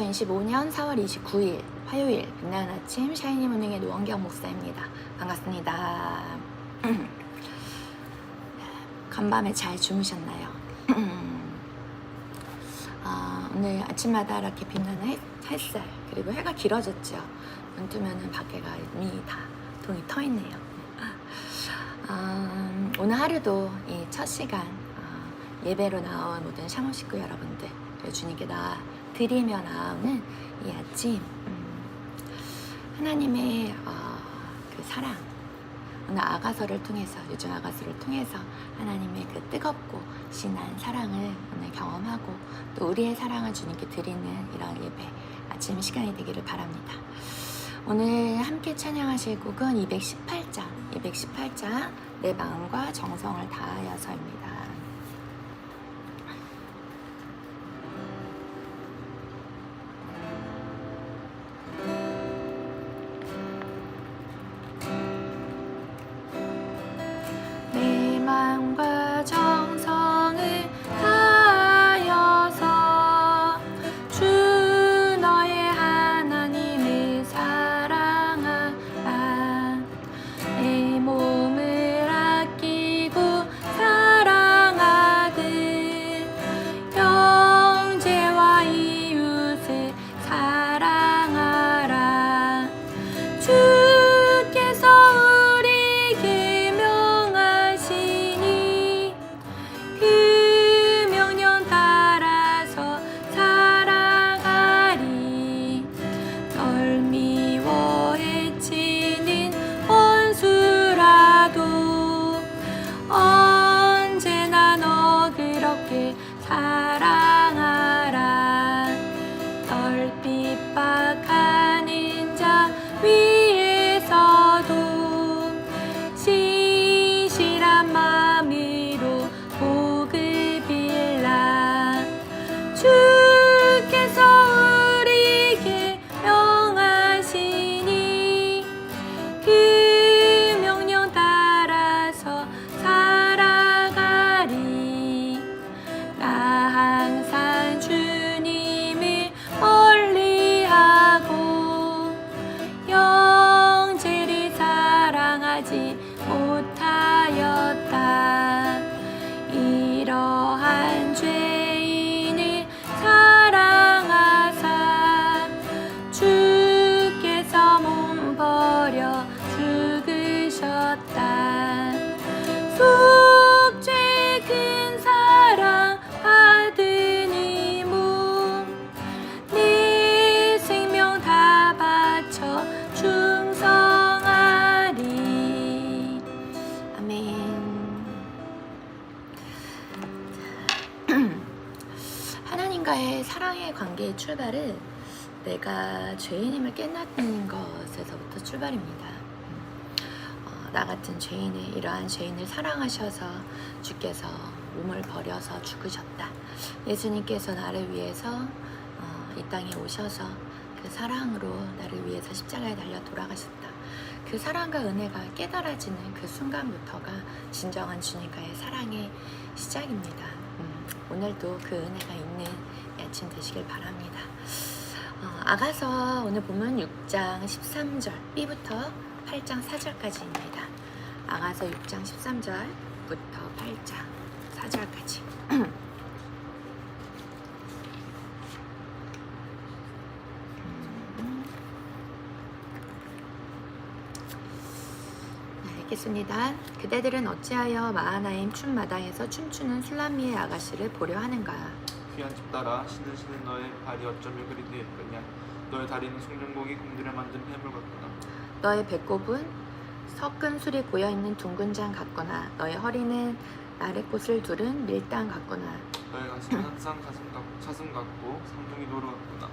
2025년 4월 29일 화요일 빛나는 아침 샤이니 문능의 노원경 목사입니다. 반갑습니다. 간밤에 잘 주무셨나요? 아, 오늘 아침마다 이렇게 빛나는 햇- 햇살 그리고 해가 길어졌죠. 눈 뜨면은 밖에가 이미 다 동이 터 있네요. 아, 오늘 하루도 이 첫 시간 아, 예배로 나온 모든 샤모 식구 여러분들 주님께 나 드리며 나오는 이 아침 음, 하나님의 어, 그 사랑 오늘 아가서를 통해서 요즘 아가서를 통해서 하나님의 그 뜨겁고 진한 사랑을 오늘 경험하고 또 우리의 사랑을 주님께 드리는 이런 예배 아침 시간이 되기를 바랍니다. 오늘 함께 찬양하실 곡은 218장, 218장 내 마음과 정성을 다하여서입니다. 하나님과의 사랑의 관계의 출발은 내가 죄인임을 깨닫는 것에서부터 출발입니다. 어, 나 같은 죄인을 이러한 죄인을 사랑하셔서 주께서 몸을 버려서 죽으셨다. 예수님께서 나를 위해서 어, 이 땅에 오셔서 그 사랑으로 나를 위해서 십자가에 달려 돌아가셨다. 그 사랑과 은혜가 깨달아지는 그 순간부터가 진정한 주님과의 사랑의 시작입니다. 음, 오늘도 그 은혜가 있는 이 아침 되시길 바랍니다. 어, 아가서 오늘 보면 6장 13절 B부터 8장 4절까지입니다. 아가서 6장 13절부터 8장 4절까지. 네, 읽겠습니다. 그대들은 어찌하여 마하나임 춤마당에서 춤추는 술람미의 아가씨를 보려 하는가? 귀한 집 따라 신을 신은 너의 발이 어쩌면 그리 예쁘냐? 너의 다리는 송년곡이 공들여 만든 폐물 같구나. 너의 배꼽은 섞은 술이 고여 있는 둥근 장 같거나 너의 허리는 나래꽃을 두른 밀당 같거나. 너의 가슴은 항상 가슴, 같, 사슴 같고 상둥이 도로 같구나.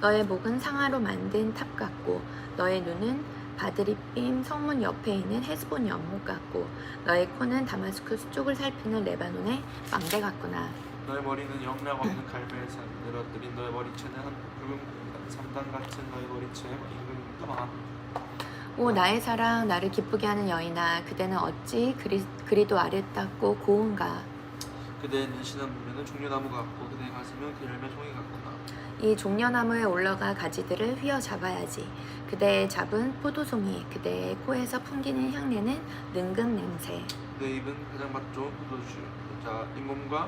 너의 목은 상아로 만든 탑 같고 너의 눈은 바드리 빔 성문 옆에 있는 헤스본 연못 같고 너의 코는 다마스쿠스 쪽을 살피는 레바논의 망대 같구나 너의 머리는 영락 없는 갈멜산 늘어뜨린 너의 머리채는 한 붉은 삼단 같은 너의 머리채에 임금도 많아 오 나의 사랑 나를 기쁘게 하는 여인아 그대는 어찌 그리, 그리도 아름답고 고운가 그대의 눈시는 보면은 종려나무 같고 그대의 가슴은 그 열매 종이 같구나. 이 종려나무에 올라가 가지들을 휘어 잡아야지. 그대의 잡은 포도송이, 그대의 코에서 풍기는 향내는 능금 냄새. 그대의 입은 가장 맛 좋은 포도주. 자, 잇몸과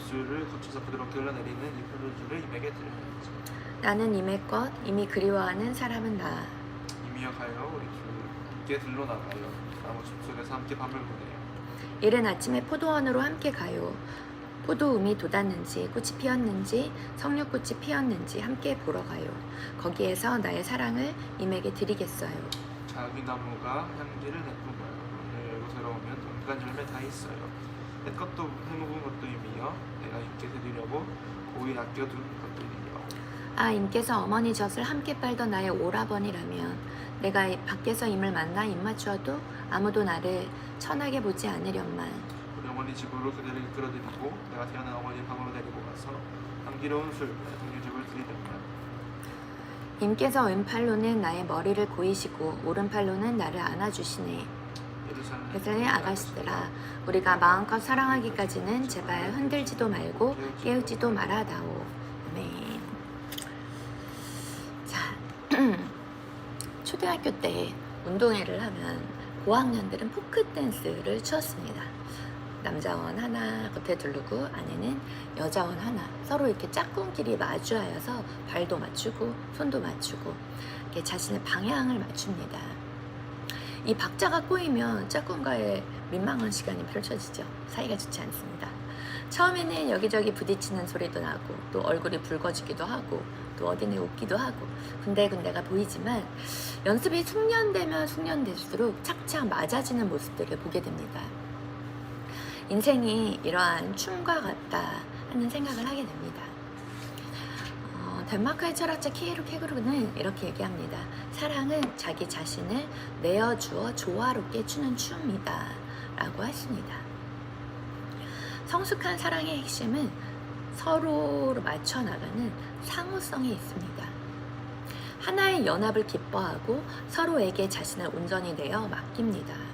입술을 거쳐서 부드럽게 흘러내리는 이 포도주를 입에게 드려야지. 나는 이의 것, 이미 그리워하는 사람은 나. 이미여 가요 우리 둘 함께 들러 나가요. 나무 숲속에서 함께 밤을 보내요. 이른 아침에 포도원으로 함께 가요. 포도음이 돋았는지, 꽃이 피었는지, 석류꽃이 피었는지 함께 보러 가요. 거기에서 나의 사랑을 임에게 드리겠어요. 자기 나무가 향기를 내뿜어요. 오늘 이곳에 오면 잠깐 열매 다 있어요. 내 것도 해먹은 것도 이미여 내가 입게 드리려고 고이 아껴둔 것들이여. 아, 임께서 어머니 젖을 함께 빨던 나의 오라버니라면 내가 이- 밖에서 임을 만나 입 맞추어도 아무도 나를 천하게 보지 않으련만 우리 어머니 집으로 그대를 이끌어드리고 내가 태어난 어머니 방으로 데리고 가서 향기로운 술, 동료집을 드리려면 임께서 왼팔로는 나의 머리를 고이시고 오른팔로는 나를 안아주시네. 예루살렘 아가씨들아 우리가 마음껏 사랑하기까지는 제발 흔들지도 말고 깨우지도 말아다오. 아멘. 자, 초등학교 때 운동회를 하면 고학년들은 포크 댄스를 추었습니다. 남자원 하나 겉에 두르고 안에는 여자원 하나 서로 이렇게 짝꿍끼리 마주하여서 발도 맞추고 손도 맞추고 이렇게 자신의 방향을 맞춥니다. 이 박자가 꼬이면 짝꿍과의 민망한 시간이 펼쳐지죠. 사이가 좋지 않습니다. 처음에는 여기저기 부딪히는 소리도 나고 또 얼굴이 붉어지기도 하고 또 어디는 웃기도 하고 군데군데가 보이지만 연습이 숙련되면 숙련될수록 착착 맞아지는 모습들을 보게 됩니다. 인생이 이러한 춤과 같다 하는 생각을 하게 됩니다. 어, 덴마크의 철학자 키에르 케그루는 이렇게 얘기합니다. 사랑은 자기 자신을 내어주어 조화롭게 추는 춤이다 라고 했습니다. 성숙한 사랑의 핵심은 서로를 맞춰 나가는 상호성에 있습니다. 하나의 연합을 기뻐하고 서로에게 자신을 온전히 내어 맡깁니다.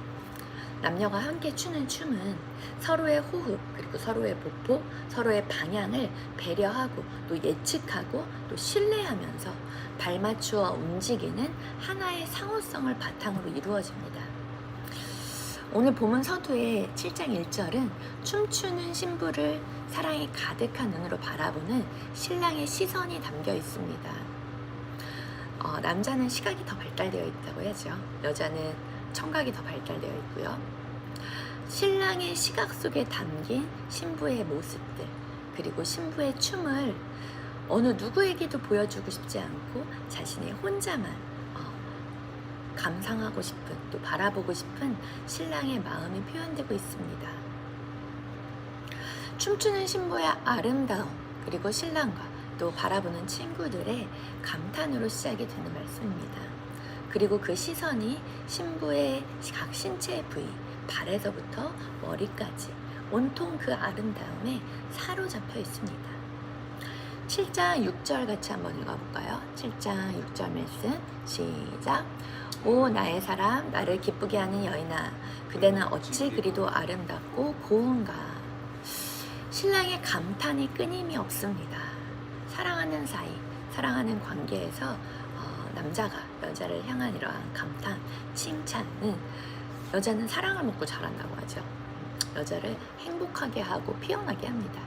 남녀가 함께 추는 춤은 서로의 호흡, 그리고 서로의 보폭, 서로의 방향을 배려하고 또 예측하고 또 신뢰하면서 발맞추어 움직이는 하나의 상호성을 바탕으로 이루어집니다. 오늘 본문 서두의 7장 1절은 춤추는 신부를 사랑이 가득한 눈으로 바라보는 신랑의 시선이 담겨 있습니다. 어, 남자는 시각이 더 발달되어 있다고 해야죠. 여자는 청각이 더 발달되어 있고요. 신랑의 시각 속에 담긴 신부의 모습들, 그리고 신부의 춤을 어느 누구에게도 보여주고 싶지 않고 자신의 혼자만 어, 감상하고 싶은 또 바라보고 싶은 신랑의 마음이 표현되고 있습니다. 춤추는 신부의 아름다움 그리고 신랑과 또 바라보는 친구들의 감탄으로 시작이 되는 말씀입니다. 그리고 그 시선이 신부의 각 신체의 부위, 발에서부터 머리까지 온통 그 아름다움에 사로잡혀 있습니다. 7장 6절 같이 한번 읽어볼까요? 7장 6절 말씀 시작 오 나의 사람 나를 기쁘게 하는 여인아 그대는 어찌 그리도 아름답고 고운가 신랑의 감탄이 끊임이 없습니다. 사랑하는 사이, 사랑하는 관계에서 어, 남자가 여자를 향한 이러한 감탄, 칭찬은 여자는 사랑을 먹고 자란다고 하죠. 여자를 행복하게 하고 피어나게 합니다.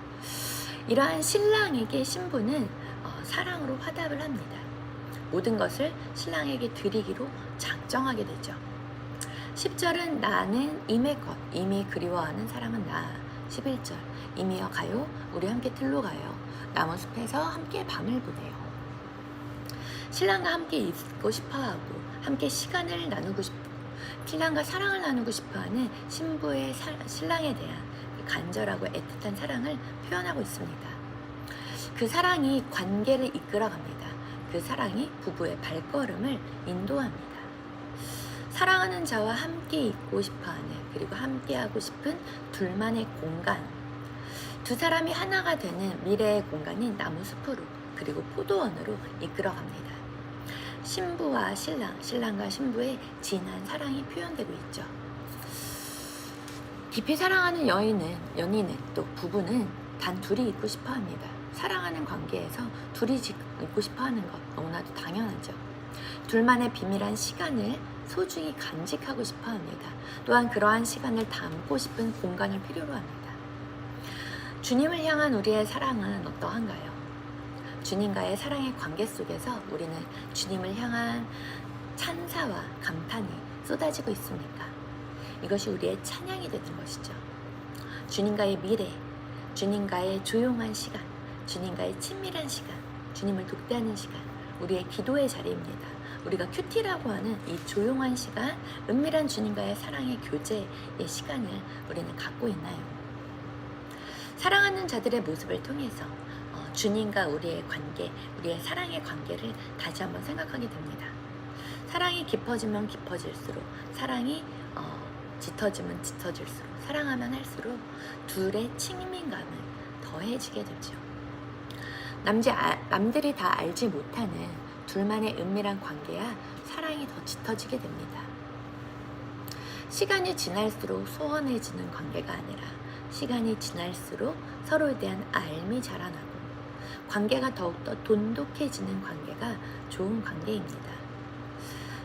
이러한 신랑에게 신부는 어, 사랑으로 화답을 합니다. 모든 것을 신랑에게 드리기로 작정하게 되죠. 10절은 나는 임의 것, 이미 그리워하는 사람은 나. 11절 이미여 가요, 우리 함께 틀로 가요. 나무 숲에서 함께 밤을 보내요. 신랑과 함께 있고 싶어하고 함께 시간을 나누고 싶고 신랑과 사랑을 나누고 싶어하는 신부의 사- 신랑에 대한 그 간절하고 애틋한 사랑을 표현하고 있습니다. 그 사랑이 관계를 이끌어갑니다. 그 사랑이 부부의 발걸음을 인도합니다. 사랑하는 자와 함께 있고 싶어하는 그리고 함께하고 싶은 둘만의 공간 두 사람이 하나가 되는 미래의 공간인 나무 숲으로 그리고 포도원으로 이끌어갑니다. 신부와 신랑, 신랑과 신부의 진한 사랑이 표현되고 있죠. 깊이 사랑하는 여인은 연인은 또 부부는 단 둘이 있고 싶어 합니다. 사랑하는 관계에서 둘이 지- 있고 싶어 하는 것 너무나도 당연하죠. 둘만의 비밀한 시간을 소중히 간직하고 싶어 합니다. 또한 그러한 시간을 담고 싶은 공간을 필요로 합니다. 주님을 향한 우리의 사랑은 어떠한가요? 주님과의 사랑의 관계 속에서 우리는 주님을 향한 찬사와 감탄이 쏟아지고 있습니까? 이것이 우리의 찬양이 되는 것이죠. 주님과의 미래, 주님과의 조용한 시간, 주님과의 친밀한 시간, 주님을 독대하는 시간, 우리의 기도의 자리입니다. 우리가 큐티라고 하는 이 조용한 시간, 은밀한 주님과의 사랑의 교제의 시간을 우리는 갖고 있나요? 사랑하는 자들의 모습을 통해서 어, 주님과 우리의 관계, 우리의 사랑의 관계를 다시 한번 생각하게 됩니다. 사랑이 깊어지면 깊어질수록, 사랑이 어, 짙어지면 짙어질수록, 사랑하면 할수록 둘의 친밀감은 더해지게 되죠. 남지, 아, 남들이 다 알지 못하는 둘만의 은밀한 관계야 사랑이 더 짙어지게 됩니다. 시간이 지날수록 소원해지는 관계가 아니라 시간이 지날수록 서로에 대한 알미 자라나고 관계가 더욱더 돈독해지는 관계가 좋은 관계입니다.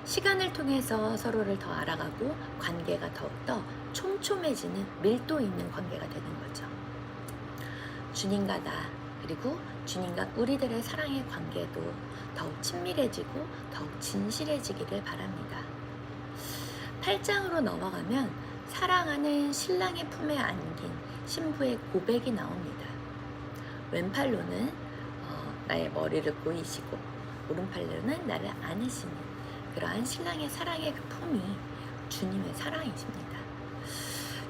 시간을 통해서 서로를 더 알아가고 관계가 더욱더 촘촘해지는 밀도 있는 관계가 되는 거죠. 주님과 나 그리고 주님과 우리들의 사랑의 관계도 더욱 친밀해지고 더욱 진실해지기를 바랍니다. 8장으로 넘어가면 사랑하는 신랑의 품에 안긴 신부의 고백이 나옵니다. 왼팔로는 어, 나의 머리를 보이시고 오른팔로는 나를 안으시는 그러한 신랑의 사랑의 그 품이 주님의 사랑이십니다.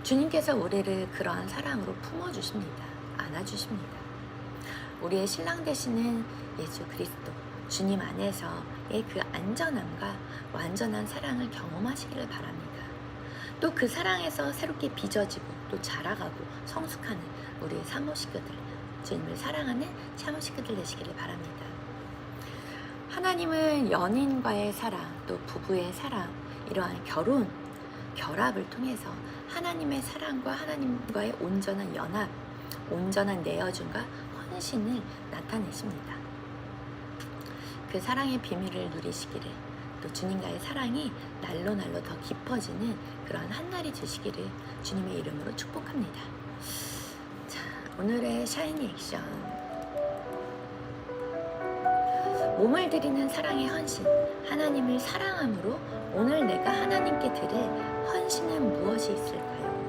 주님께서 우리를 그러한 사랑으로 품어주십니다. 안아주십니다. 우리의 신랑 되시는 예수 그리스도 주님 안에서의 그 안전함과 완전한 사랑을 경험하시기를 바랍니다. 또 그 사랑에서 새롭게 빚어지고 또 자라가고 성숙하는 우리 사모식구들 주님을 사랑하는 사모식구들 되시기를 바랍니다. 하나님은 연인과의 사랑 또 부부의 사랑 이러한 결혼 결합을 통해서 하나님의 사랑과 하나님과의 온전한 연합 온전한 내어줌과 헌신을 나타내십니다. 그 사랑의 비밀을 누리시기를 또 주님과의 사랑이 날로 날로 더 깊어지는 그러한 한날이 되시기를 주님의 이름으로 축복합니다. 자, 오늘의 샤이니 액션. 몸을 드리는 사랑의 헌신. 하나님을 사랑함으로 오늘 내가 하나님께 드릴 헌신은 무엇이 있을까요?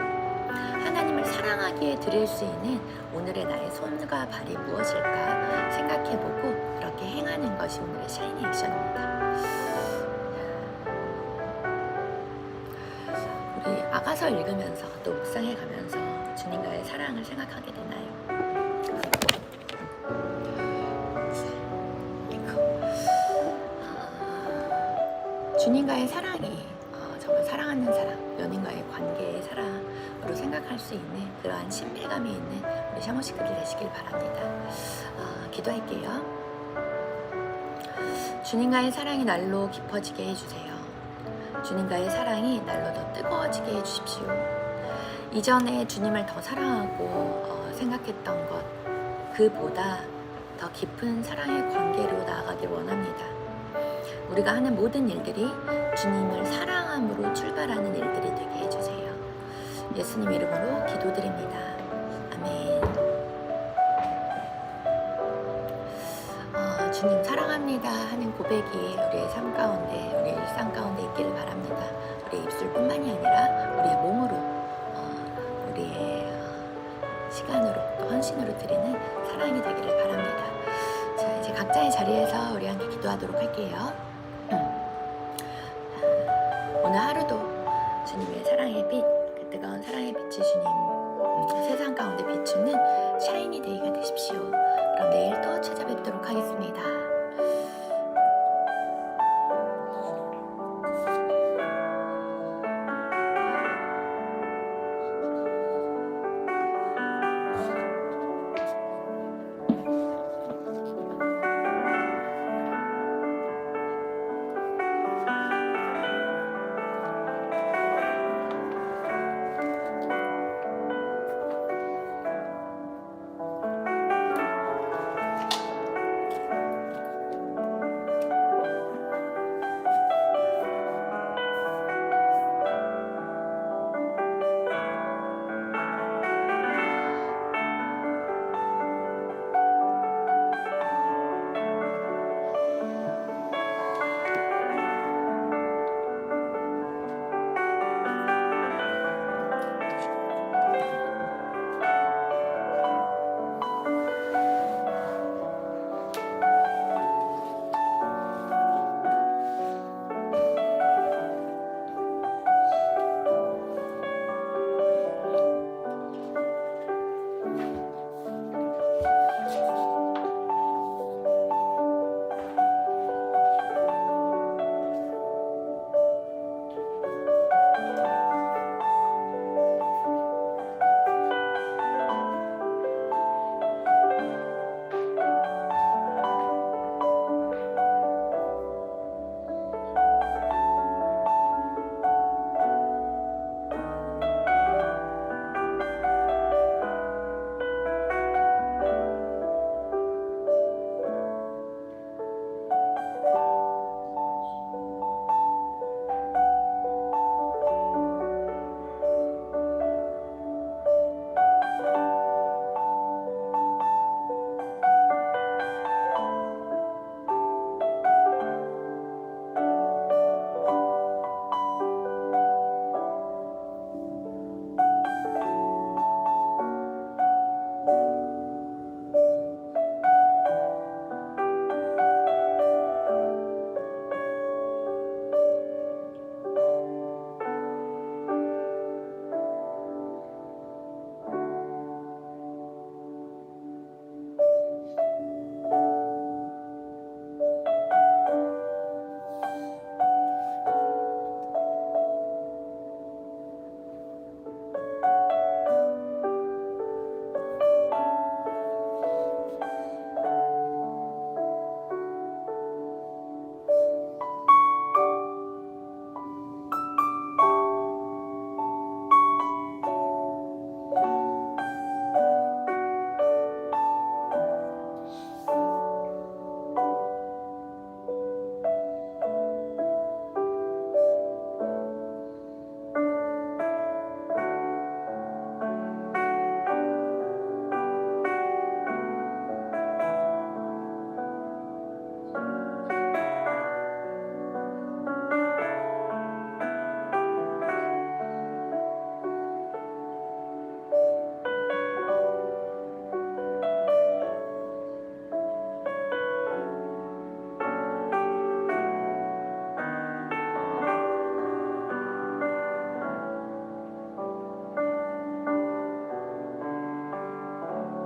하나님을 사랑하기에 드릴 수 있는 오늘의 나의 손과 발이 무엇일까 생각해보고 그렇게 행하는 것이 오늘의 샤이니 액션입니다. 아가서 읽으면서 또 묵상해 가면서 주님과의 사랑을 생각하게 되나요? 아, 주님과의 사랑이 어, 정말 사랑하는 사랑, 연인과의 관계의 사랑으로 생각할 수 있는 그러한 친밀감이 있는 우리 샤모식구들 되시길 바랍니다. 어, 기도할게요. 주님과의 사랑이 날로 깊어지게 해주세요. 주님과의 사랑이 날로 더 뜨거워지게 해주십시오. 이전에 주님을 더 사랑하고 어, 생각했던 것 그보다 더 깊은 사랑의 관계로 나아가길 원합니다. 우리가 하는 모든 일들이 주님을 사랑함으로 출발하는 일들이 되게 해주세요. 예수님 이름으로 기도드립니다. 주님 사랑합니다 하는 고백이 우리의 삶 가운데, 우리의 일상 가운데 있기를 바랍니다. 우리의 입술뿐만이 아니라 우리의 몸으로, 어, 우리의 어, 시간으로 또 헌신으로 드리는 사랑이 되기를 바랍니다. 자, 이제 각자의 자리에서 우리 함께 기도하도록 할게요. 음. 오늘 하루도 주님의 사랑의 빛, 그 뜨거운 사랑의 빛이 주님 하겠습니다.